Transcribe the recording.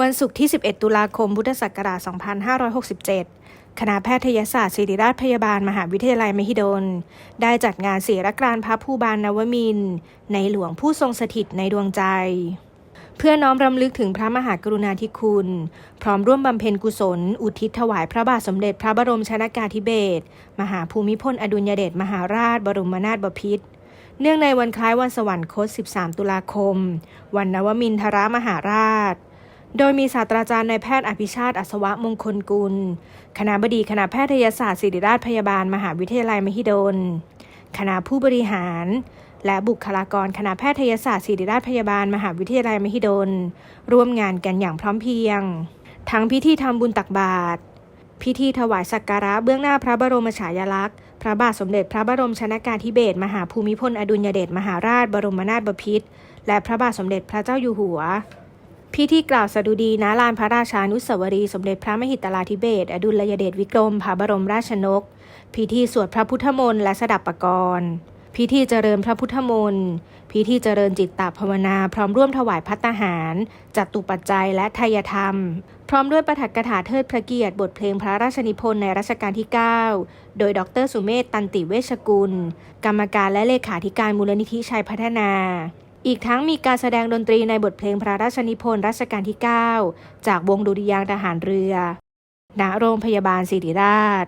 วันศุกร์ที่ 11 ตุลาคม พุทธศักราช 2567 คณะแพทยศาสตร์ศิริราชพยาบาลมหาวิทยาลัยมหิดล ได้จัดงานเสียรกรานพระผู้บานนวมิน ในหลวงผู้ทรงสถิตในดวงใจ เพื่อน้อมรำลึกถึงพระมหากรุณาธิคุณ พร้อมร่วมบำเพ็ญกุศล อุทิศถวายพระบาทสมเด็จพระบรมชนากาธิเบศรมหาภูมิพลอดุลยเดชมหาราช บรมนาถบพิตรเนื่องในวันคล้ายวันสวรรคต 13 ตุลาคม วันนวมินทรมหาราช โดยมีศาสตราจารย์นายแพทย์อภิชาติอัศวะมงคลกุล คณะบดีคณะแพทยศาสตร์ศิริราชพยาบาล มหาวิทยาลัยมหิดล คณะผู้บริหาร และบุคลากรคณะแพทยศาสตร์ศิริราชพยาบาล มหาวิทยาลัยมหิดล ร่วมงานกันอย่างพร้อมเพรียง ทั้งพิธีทำบุญตักบาตรพิธีถวายสักการะเบื้องหน้าพระบรมฉายาลักษณ์ พระบาทสมเด็จพระบรมชนากาธิเบศรมหาภูมิพลอดุลยเดชมหาราชบรมนาถบพิตรและพระบาทสมเด็จพระเจ้าอยู่หัว พิธีกล่าวสดุดีณลานพระราชานุสาวรี สมเด็จพระมหิตลาธิเบศอดุลยเดชวิกรมพระบรมราชนก พิธีสวดพระพุทธมนต์และสดับประกรณ์พิธีเจริญพระพุทธมนต์ พิธีเจริญจิตตภาวนา พร้อมร่วมถวายพัตตาหาร จัตุปัจจัยและทายธรรม พร้อมด้วยประถักถาเทิดพระเกียรติบทเพลงพระราชนิพนธ์ในรัชกาลที่ 9 โดยดรสุเมธตันติเวชกุล กรรมการและเลขาธิการมูลนิธิชัยพัฒนา อีกทั้งมีการแสดงดนตรีในบทเพลงพระราชนิพนธ์รัชกาลที่ 9 จากวงดุริยางทหารเรือ ณ โรงพยาบาลศิริราช